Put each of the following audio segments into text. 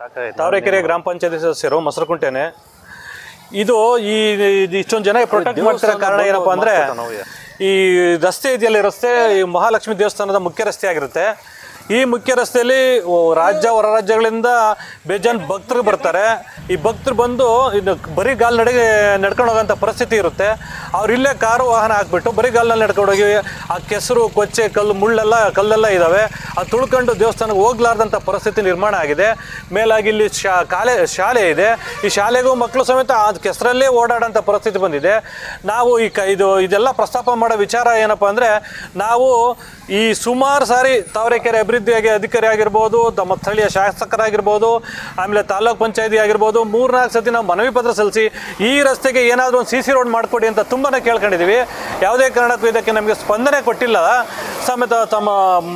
ತಾವರೆಕೆರೆ ಗ್ರಾಮ ಪಂಚಾಯತಿ ಸದಸ್ಯರು ಮೊಸರುಕುಂಟೆನೆ. ಇದು ಈ ಇದು ಇಷ್ಟೊಂದು ಜನ ಪ್ರೊಟೆಕ್ಟ್ ಮಾಡ್ತಿರೋ ಕಾರಣ ಏನಪ್ಪಾ ಅಂದ್ರೆ ಈ ರಸ್ತೆ ಇದೆಯಲ್ಲ ಈ ರಸ್ತೆ ಈ ಮಹಾಲಕ್ಷ್ಮಿ ದೇವಸ್ಥಾನದ ಮುಖ್ಯ ರಸ್ತೆ ಆಗಿರುತ್ತೆ. ಈ ಮುಖ್ಯ ರಸ್ತೆಯಲ್ಲಿ ರಾಜ್ಯ ಹೊರ ರಾಜ್ಯಗಳಿಂದ ಬೇಜಾನ್ ಭಕ್ತರು ಬರ್ತಾರೆ. ಈ ಭಕ್ತರು ಬಂದು ಇದು ಬರೀ ಗಾಲ್ ನಡೆಗೆ ನಡ್ಕೊಂಡು ಹೋಗೋಂಥ ಪರಿಸ್ಥಿತಿ ಇರುತ್ತೆ. ಅವ್ರು ಇಲ್ಲೇ ಕಾರು ವಾಹನ ಹಾಕ್ಬಿಟ್ಟು ಬರೀ ಗಾಲ್ನಲ್ಲಿ ನಡ್ಕೊಂಡು ಹೋಗಿ ಆ ಕೆಸರು ಕೊಚ್ಚೆ ಕಲ್ಲು ಮುಳ್ಳೆಲ್ಲ ಕಲ್ಲೆಲ್ಲ ಇದ್ದಾವೆ ತುಳ್ಕೊಂಡು ದೇವಸ್ಥಾನಕ್ಕೆ ಹೋಗ್ಲಾರ್ದಂಥ ಪರಿಸ್ಥಿತಿ ನಿರ್ಮಾಣ ಆಗಿದೆ. ಮೇಲಾಗಿ ಇಲ್ಲಿ ಶಾ, ಕಾಲೇ, ಶಾಲೆ ಇದೆ. ಈ ಶಾಲೆಗೂ ಮಕ್ಕಳು ಸಮೇತ ಆ ಕೆಸರಲ್ಲೇ ಓಡಾಡೋಂಥ ಪರಿಸ್ಥಿತಿ ಬಂದಿದೆ. ನಾವು ಈ ಕ, ಇದು, ಇದೆಲ್ಲ ಪ್ರಸ್ತಾಪ ಮಾಡೋ ವಿಚಾರ ಏನಪ್ಪ ಅಂದರೆ, ನಾವು ಈ ಸುಮಾರು ಸಾರಿ ತಾವರೆಕೆರೆ ಅಭಿವೃದ್ಧಿಯಾಗಿ ಅಧಿಕಾರಿ ಆಗಿರ್ಬೋದು, ತಮ್ಮ ಸ್ಥಳೀಯ ಶಾಸಕರಾಗಿರ್ಬೋದು, ಆಮೇಲೆ ತಾಲೂಕ್ ಪಂಚಾಯತಿ ಆಗಿರ್ಬೋದು, ಮೂರ್ನಾಲ್ಕು ಸತಿ ನಾವು ಮನವಿ ಪತ್ರ ಸಲ್ಲಿಸಿ ಈ ರಸ್ತೆಗೆ ಏನಾದರೂ ಒಂದು ಸಿ ಸಿ ರೋಡ್ ಮಾಡಿಕೊಡಿ ಅಂತ ತುಂಬಾ ಕೇಳ್ಕೊಂಡಿದ್ದೀವಿ ಯಾವುದೇ ಕಾರಣಕ್ಕೂ ಇದಕ್ಕೆ ನಮಗೆ ಸ್ಪಂದನೆ ಕೊಟ್ಟಿಲ್ಲ. ಸಮೇತ ತಮ್ಮ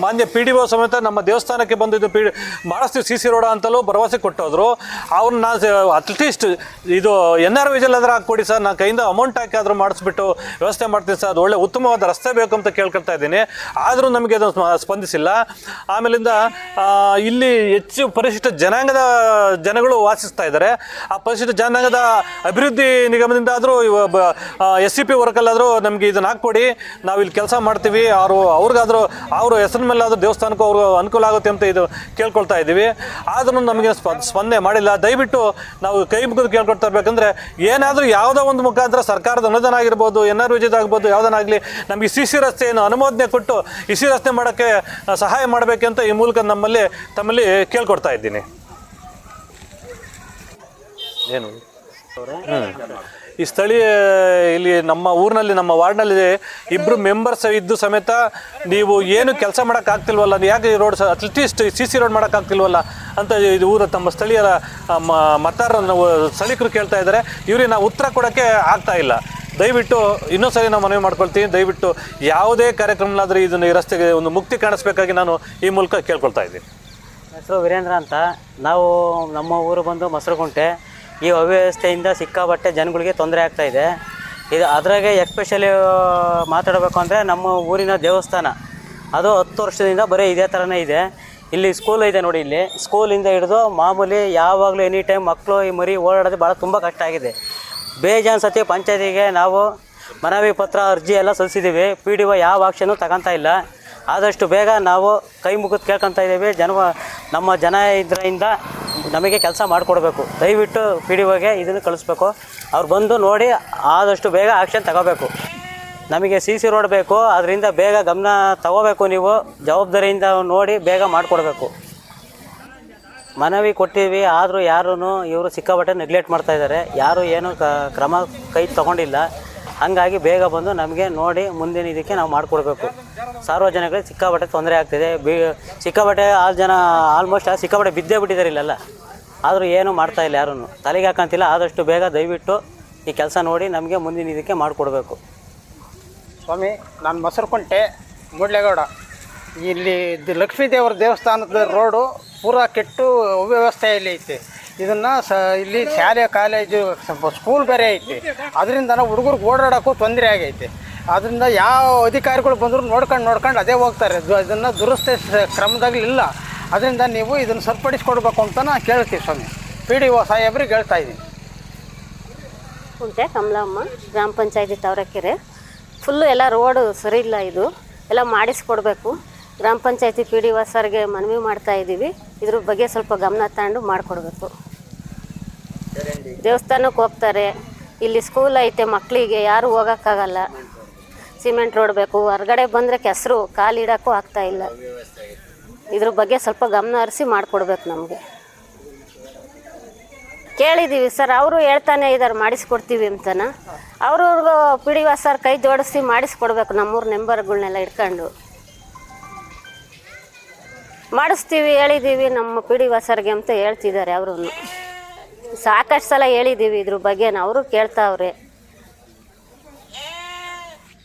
ಮಾನ್ಯ ಪಿ ಡಿ ಒ ಸಮೇತ ನಮ್ಮ ದೇವಸ್ಥಾನಕ್ಕೆ ಬಂದಿದ್ದು ಪೀ ಮಾಡಿಸ್ತೀವಿ ಸಿ ಸಿ ರೋಡ ಅಂತಲೂ ಭರವಸೆ ಕೊಟ್ಟೋದ್ರು. ಅವ್ರನ್ನ ನಾ ಅಟ್ಲೀಸ್ಟ್ ಇದು ಎನ್ ಆರ್ ವಿಜಲ್ ಆದ್ರೆ ಹಾಕ್ಕೊಡಿ ಸರ್, ನಾನು ಕೈಯಿಂದ ಅಮೌಂಟ್ ಹಾಕಿ ಆದರೂ ಮಾಡಿಸ್ಬಿಟ್ಟು ವ್ಯವಸ್ಥೆ ಮಾಡ್ತೀನಿ ಸರ್, ಅದು ಒಳ್ಳೆ ಉತ್ತಮವಾದ ರಸ್ತೆ ಬೇಕು ಅಂತ ಕೇಳ್ಕೊಳ್ತಾ ಇದ್ದೀನಿ. ಆದರೂ ನಮಗೆ ಅದು ಸ್ಪ- ಸ್ಪಂದಿಸಿಲ್ಲ. ಆಮೇಲಿಂದ ಇಲ್ಲಿ ಹೆಚ್ಚು ಪರಿಶಿಷ್ಟ ಜನಾಂಗದ ಜನಗಳು ವಾಸಿಸ್ತಾ ಇದ್ದಾರೆ. ಆ ಪರಿಶಿಷ್ಟ ಜನಾಂಗದ ಅಭಿವೃದ್ಧಿ ನಿಗಮದಿಂದ ಆದರೂ ಎಸ್ ಸಿ ಪಿ ವರ್ಕಲ್ಲಾದರೂ ನಮಗೆ ಇದನ್ನು ಹಾಕ್ಕೊಡಿ. ನಾವು ಇಲ್ಲಿ ಕೆಲಸ ಮಾಡ್ತೀವಿ. ಅವರು, ಅವ್ರಿಗಾದರೂ, ಅವರು ಹೆಸರಿನ ಮೇಲಾದರೂ ದೇವಸ್ಥಾನಕ್ಕೂ ಅವರು ಅನುಕೂಲ ಆಗುತ್ತೆ ಅಂತ ಇದು ಕೇಳ್ಕೊಳ್ತಾ ಇದ್ದೀವಿ. ಆದರೂ ನಮಗೆ ಸ್ಪ- ಸ್ಪಂದನೆ ಮಾಡಿಲ್ಲ. ದಯವಿಟ್ಟು ನಾವು ಕೈ ಮುಗಿದು ಕೇಳ್ಕೊಳ್ತಾ ಇರ್ಬೇಕಂದ್ರೆ ಏನಾದರೂ ಯಾವುದೋ ಒಂದು ಮುಖಾಂತರ ಸರ್ಕಾರದ ಅನುದಾನ ಆಗಿರ್ಬೋದು ಎನ್ ಆರ್ ವಿಜಯದ ಆಗ್ಬೋದು ಯಾವುದನ್ನಾಗಲಿ ನಮಗೆ ಸಿ ಸಿ ರಸ್ತೆಯನ್ನು ಅನುಮೋದನೆ ಕೊಟ್ಟು ಈ ಸಿ ರಸ್ತೆ ಮಾಡೋಕ್ಕೆ ಸಹಾಯ ಮಾಡಬೇಕಂತ ಈ ಮೂಲಕ ನಮ್ಮಲ್ಲಿ ತಮ್ಮಲ್ಲಿ ಕೇಳ್ಕೊಡ್ತಾ ಇದ್ದೀನಿ. ಏನು. ಈ ಸ್ಥಳೀಯ, ಇಲ್ಲಿ ನಮ್ಮ ಊರಿನಲ್ಲಿ, ನಮ್ಮ ವಾರ್ಡ್ನಲ್ಲಿ ಇಬ್ಬರು ಮೆಂಬರ್ಸ್ ಇದ್ದು ಸಮೇತ ನೀವು ಏನು ಕೆಲಸ ಮಾಡೋಕ್ಕಾಗ್ತಿಲ್ವಲ್ಲ ಯಾಕೆ ಈ road at least C C road ಮಾಡೋಕ್ಕಾಗ್ತಿಲ್ವಲ್ಲ ಅಂತ ಇದು ಊರ ತಮ್ಮ ಸ್ಥಳೀಯರ ಮತದಾರರ ಮ- ಮತದಾರರು ನಾವು ಸ್ಥಳೀಕರು ಕೇಳ್ತಾ ಇದ್ದಾರೆ. ಇವರಿಗೆ ನಾವು ಉತ್ತರ ಕೊಡೋಕ್ಕೆ ಆಗ್ತಾ ಇಲ್ಲ. ದಯವಿಟ್ಟು ಇನ್ನೊಂದ್ಸರಿ ನಾವು ಮನವಿ ಮಾಡ್ಕೊಳ್ತೀನಿ. ದಯವಿಟ್ಟು ಯಾವುದೇ ಕಾರ್ಯಕ್ರಮನಾದರೂ ಇದನ್ನು ಈ ರಸ್ತೆಗೆ ಒಂದು ಮುಕ್ತಿ ಕಾಣಿಸ್ಬೇಕಾಗಿ ನಾನು ಈ ಮೂಲಕ ಕೇಳ್ಕೊಳ್ತಾ ಇದ್ದೀನಿ. ಹೆಸರು ವೀರೇಂದ್ರ ಅಂತ. ನಾವು ನಮ್ಮ ಊರು ಬಂದು ಮೊಸರುಗುಂಟೆ. ಈ ಅವ್ಯವಸ್ಥೆಯಿಂದ ಸಿಕ್ಕಾಪಟ್ಟೆ ಜನಗಳಿಗೆ ತೊಂದರೆ ಆಗ್ತಾ ಇದೆ. ಇದು ಅದರಾಗೆ ಎಸ್ಪೆಷಲಿ ಮಾತಾಡಬೇಕು ಅಂದರೆ ನಮ್ಮ ಊರಿನ ದೇವಸ್ಥಾನ. ಅದು ಹತ್ತು ವರ್ಷದಿಂದ ಬರೀ ಇದೇ ಥರನೇ ಇದೆ. ಇಲ್ಲಿ ಸ್ಕೂಲ್ ಇದೆ ನೋಡಿ ಇಲ್ಲಿ. ಸ್ಕೂಲಿಂದ ಹಿಡಿದು ಮಾಮೂಲಿ ಯಾವಾಗಲೂ ಎನಿ ಟೈಮ್ ಮಕ್ಕಳು ಈ ಮರಿ ಓಡಾಡೋದು ಭಾಳ ತುಂಬ ಕಷ್ಟ ಆಗಿದೆ. ಬೇಜಾನ್ ಸತಿ ಪಂಚಾಯತಿಗೆ ನಾವು ಮನವಿ ಪತ್ರ, ಅರ್ಜಿ ಎಲ್ಲ ಸಲ್ಲಿಸಿದ್ದೀವಿ ಪಿ ಡಿ ಒ ಯಾವ ಆಕ್ಷನು ತಗೊತಾ ಇಲ್ಲ. ಆದಷ್ಟು ಬೇಗ ನಾವು ಕೈ ಮುಗಿದು ಕೇಳ್ಕೊತಾ ಇದ್ದೀವಿ. ಜನ, ನಮ್ಮ ಜನ ಇದರಿಂದ ನಮಗೆ ಕೆಲಸ ಮಾಡಿಕೊಡ್ಬೇಕು. ದಯವಿಟ್ಟು ಪಿ ಡಿ ಒಗೆ ಇದನ್ನು ಕಳಿಸ್ಬೇಕು. ಅವ್ರು ಬಂದು ನೋಡಿ ಆದಷ್ಟು ಬೇಗ ಆ್ಯಕ್ಷನ್ ತಗೋಬೇಕು. ನಮಗೆ ಸಿ ಸಿ ರೋಡ್ ಬೇಕು, ಅದರಿಂದ ಬೇಗ ಗಮನ ತಗೋಬೇಕು ನೀವು. ಜವಾಬ್ದಾರಿಯಿಂದ ನೋಡಿ ಬೇಗ ಮಾಡಿಕೊಡ್ಬೇಕು. ಮನವಿ ಕೊಟ್ಟಿವಿ, ಆದರೂ ಯಾರೂ ಇವರು ಸಿಕ್ಕಾಪಟ್ಟೆ ನೆಗ್ಲೆಕ್ಟ್ ಮಾಡ್ತಾ ಇದ್ದಾರೆ. ಯಾರು ಏನು ಕ್ರಮ ಕೈ ತಗೊಂಡಿಲ್ಲ. ಹಾಗಾಗಿ ಬೇಗ ಬಂದು ನಮಗೆ ನೋಡಿ ಮುಂದಿನ ಇದಕ್ಕೆ ನಾವು ಮಾಡಿಕೊಡ್ಬೇಕು. ಸಾರ್ವಜನಿಕರಿಗೆ ಸಿಕ್ಕಾಪಟ್ಟೆ ತೊಂದರೆ ಆಗ್ತಿದೆ. ಬಿ, ಸಿಕ್ಕಾಪಟ್ಟೆ ಆರು ಜನ ಆಲ್ಮೋಸ್ಟ್ ಸಿಕ್ಕಾಪಟ್ಟೆ ಬಿದ್ದೇ ಬಿಟ್ಟಿದ್ದಾರೆ ಇಲ್ಲೆಲ್ಲ. ಆದರೂ ಏನೂ ಮಾಡ್ತಾ ಇಲ್ಲ ಯಾರೂ ತಲೆಗೆ ಹಾಕಂತಿಲ್ಲ, ಆದಷ್ಟು ಬೇಗ ದಯವಿಟ್ಟು ಈ ಕೆಲಸ ನೋಡಿ ನಮಗೆ ಮುಂದಿನ ಇದಕ್ಕೆ ಮಾಡಿಕೊಡ್ಬೇಕು. ಸ್ವಾಮಿ, ನಾನು ಮೊಸರುಕುಂಟೆ, ಮುಡ್ಲೇಗೌಡ. ಇಲ್ಲಿ ಲಕ್ಷ್ಮೀ ದೇವರ ದೇವಸ್ಥಾನದ ರೋಡು ಪೂರಾ ಕೆಟ್ಟು ಅವ್ಯವಸ್ಥೆಯಲ್ಲಿ ಐತೆ. ಇದನ್ನು ಸ, ಇಲ್ಲಿ ಶಾಲೆ, ಕಾಲೇಜು ಸ್ಕೂಲ್ ಬೇರೆ ಐತಿ. ಅದರಿಂದ ಹುಡುಗರಿಗೆ ಓಡಾಡೋಕ್ಕೂ ತೊಂದರೆ ಆಗೈತೆ. ಅದರಿಂದ ಯಾವ ಅಧಿಕಾರಿಗಳು ಬಂದರೂ ನೋಡ್ಕೊಂಡು ನೋಡ್ಕೊಂಡು ಅದೇ ಹೋಗ್ತಾರೆ. ಅದನ್ನು ದುರಸ್ತಿ ಕ್ರಮದಾಗಲಿ ಕ್ರಮದಾಗಲಿಲ್ಲ ಅದರಿಂದ ನೀವು ಇದನ್ನು ಸರಿಪಡಿಸ್ಕೊಡ್ಬೇಕು ಅಂತ ನಾನು ಕೇಳ್ತೀವಿ ಸ್ವಾಮಿ. ಪಿ ಡಿ ಒ ಸಾಹೇಬ್ರಿಗೆ ಹೇಳ್ತಾ ಇದ್ದೀನಿ ಕುಂಟೆ ಕಮಲಮ್ಮ, ಗ್ರಾಮ ಪಂಚಾಯತಿ ತವರಕೆರೆ. ಫುಲ್ಲು ಎಲ್ಲ ರೋಡು ಸರಿ ಇಲ್ಲ ಇದು. ಎಲ್ಲ ಮಾಡಿಸ್ಕೊಡ್ಬೇಕು. ಗ್ರಾಮ ಪಂಚಾಯತಿ ಪಿ ಡಿ ಸರ್ಗೆ ಮನವಿ ಮಾಡ್ತಾ ಇದ್ದೀವಿ ಇದ್ರ ಬಗ್ಗೆ ಸ್ವಲ್ಪ ಗಮನ ತಗೊಂಡು ಮಾಡಿಕೊಡ್ಬೇಕು. ದೇವಸ್ಥಾನಕ್ಕೆ ಹೋಗ್ತಾರೆ. ಇಲ್ಲಿ ಸ್ಕೂಲ್ ಐತೆ ಮಕ್ಕಳಿಗೆ ಯಾರು ಹೋಗೋಕ್ಕಾಗಲ್ಲ. ಸಿಮೆಂಟ್ ರೋಡ್ ಬೇಕು, ಹೊರಗಡೆ ಬಂದರೆ ಕೆಸರು ಕಾಲಿಡೋಕ್ಕೂ ಆಗ್ತಾ ಇಲ್ಲ. ಇದ್ರ ಬಗ್ಗೆ ಸ್ವಲ್ಪ ಗಮನ ಹರಿಸಿ ಮಾಡಿಕೊಡ್ಬೇಕು ನಮಗೆ. ಕೇಳಿದ್ದೀವಿ ಸರ್, ಅವರು ಹೇಳ್ತಾನೆ ಇದ್ದಾರೆ ಮಾಡಿಸ್ಕೊಡ್ತೀವಿ ಅಂತನ. ಅವ್ರವ್ರಿಗೂ ಪಿ ಡಿ ಕೈ ಜೋಡಿಸಿ ಮಾಡಿಸ್ಕೊಡ್ಬೇಕು, ನಮ್ಮೂರು ಮೆಂಬರ್ಗಳನ್ನೆಲ್ಲ ಇಟ್ಕೊಂಡು. ಮಾಡಿಸ್ತೀವಿ ಹೇಳಿದ್ದೀವಿ ನಮ್ಮ ಪಿ ಡಿ ಸರ್ಗೆ ಅಂತ ಹೇಳ್ತಿದ್ದಾರೆ ಅವರು ಸಾಕಷ್ಟು ಸಲ ಹೇಳಿದ್ದೀವಿ ಇದ್ರ ಬಗ್ಗೆ ಅವರು ಕೇಳ್ತಾವ್ರೆ.